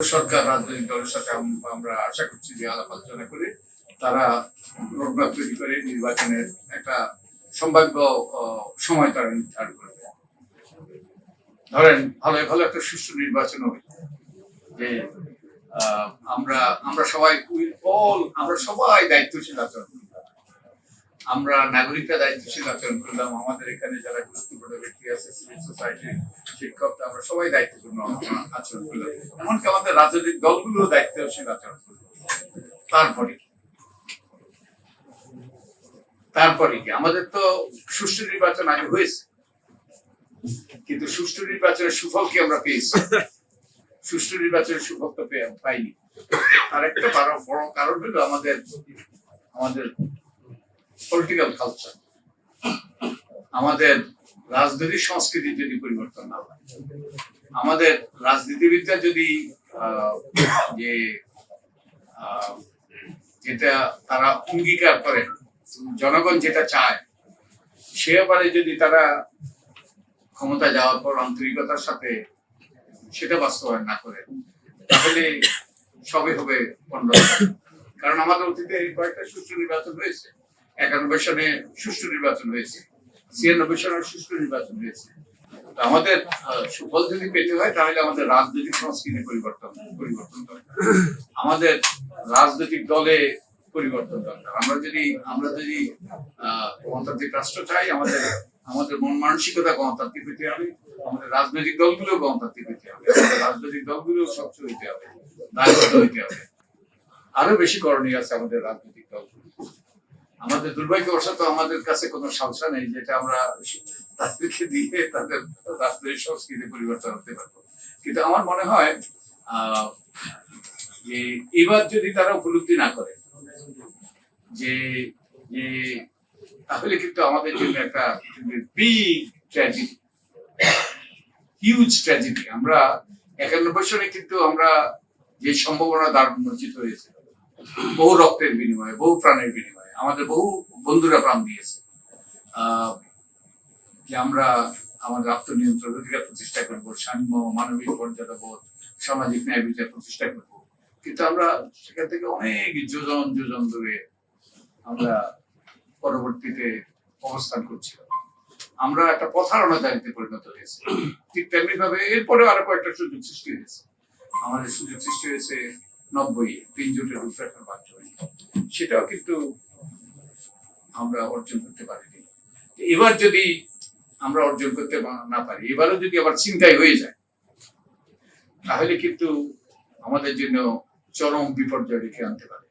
সরকার, রাজনৈতিক দলের সাথে আমরা আশা করছি যে আলাপ আলোচনা করে তারা রোডম্যাপ তৈরি করে নির্বাচনের একটা সম্ভাব্য সময় তারা নির্ধারণ করবে ধরেন ভালো ভালো একটা সুষ্ঠু নির্বাচন হবে। যে আমরা আমরা সবাই অল, আমরা সবাই দায়িত্বশীল আচরণ আমরা নাগরিকরা দায়িত্বশীল আচরণ করলাম। আমাদের এখানে যারা গুরুত্বপূর্ণ ব্যক্তি আছে সিভিল সোসাইটির সবাই দায়িত্বপূর্ণ আচরণ করলাম এমনকি আমাদের রাজনৈতিক দলগুলো দায়িত্বশীল আচরণ করল তারপরে তারপরে কি? আমাদের তো সুষ্ঠু নির্বাচন আগে হয়েছে। কিন্তু সুষ্ঠু নির্বাচনের সুফল কি আমরা পেয়েছি। সুষ্ঠু নির্বাচনের সুফল তো পাইনি। আর একটা বড় কারণ হলো আমাদের আমাদের পলিটিক্যাল কালচার আমাদের রাজনৈতিক সংস্কৃতির যদি পরিবর্তন না হয়। আমাদের রাজনীতিবিদরা যদি যে যেটা তারা অঙ্গীকার করে, জনগণ যেটা চায়, সে ব্যাপারে যদি তারা ক্ষমতা যাওয়ার পর আন্তরিকতার সাথে সেটা বাস্তবায়ন না করে, তাহলে সবই হবে অন্যরকম কারণ আমাদের অতীতে কয়েকটা সুষ্ঠু নির্বাচন হয়েছে। একানব্বই সনে সুষ্ঠু নির্বাচন হয়েছে। ছিয়ানব্বই সনে সুষ্ঠু নির্বাচন হয়েছে। আমাদের সুফল যদি পেতে হয়, তাহলে আমাদের রাজনৈতিক সংস্কৃতি পরিবর্তন পরিবর্তন দরকার। আমাদের রাজনৈতিক দলে পরিবর্তন দরকার। আমরা যদি আমরা যদি গণতান্ত্রিক রাষ্ট্র চাই, আমাদের আমাদের মন মানসিকতা গণতান্ত্রিক হইতে হবে, আমাদের রাজনৈতিক দলগুলো গণতান্ত্রিক হইতে হবে রাজনৈতিক দলগুলো স্বচ্ছ হইতে হবে, দায়বদ্ধ হইতে হবে। আরও বেশি করণীয় আছে আমাদের রাজনৈতিক দলগুলো। আমাদের দুর্ভাগ্যবশত আমাদের কাছে কোনো সালসা নেই যেটা আমরা তাদেরকে দিয়ে তাদের রাজনৈতিক সংস্কৃতি পরিবর্তন হতে পারব। কিন্তু আমার মনে হয় যে এবার যদি তারা উপলব্ধি না করে, যে তাহলে কিন্তু আমাদের জন্য একটা বিগ ট্র্যাজেডি হিউজ ট্র্যাজেডি আমরা একানব্বই সনে কিন্তু আমরা যে সম্ভাবনা দ্বার উন্মোচিত হয়েছে বহু রক্তের বিনিময়ে, বহু প্রাণের বিনিময়ে আমাদের বহু বন্ধুরা প্রাণ দিয়েছে। যে আমরা আমাদের আত্মনিয়ন্ত্রণ অধিকার প্রতিষ্ঠা করব, সাম্য, মানবিক মর্যাদা বোধ, সামাজিক ন্যায় বিচার প্রতিষ্ঠা করব। কিন্তু আমরা সেখান থেকে অনেক যোজন যোজন দূরে আমরা পরবর্তীতে অবস্থান করছিলাম। আমরা একটা প্রথারণা জাতিতে পরিণত হয়েছে। ঠিক তেমনি ভাবে এরপরে আরও কয়েকটা সুযোগ সৃষ্টি হয়েছে। আমাদের সুযোগ সৃষ্টি হয়েছে নব্বই, তিন জোটের রূপরেখার মাধ্যমে সেটাও কিন্তু আমরা অর্জন করতে পারিনি। এবার যদি আমরা অর্জন করতে না পারি, এবারও যদি আবার চিন্তায় হয়ে যায়, তাহলে কিন্তু আমাদের জন্য চরম বিপর্যয় রেখে আনতে পারে।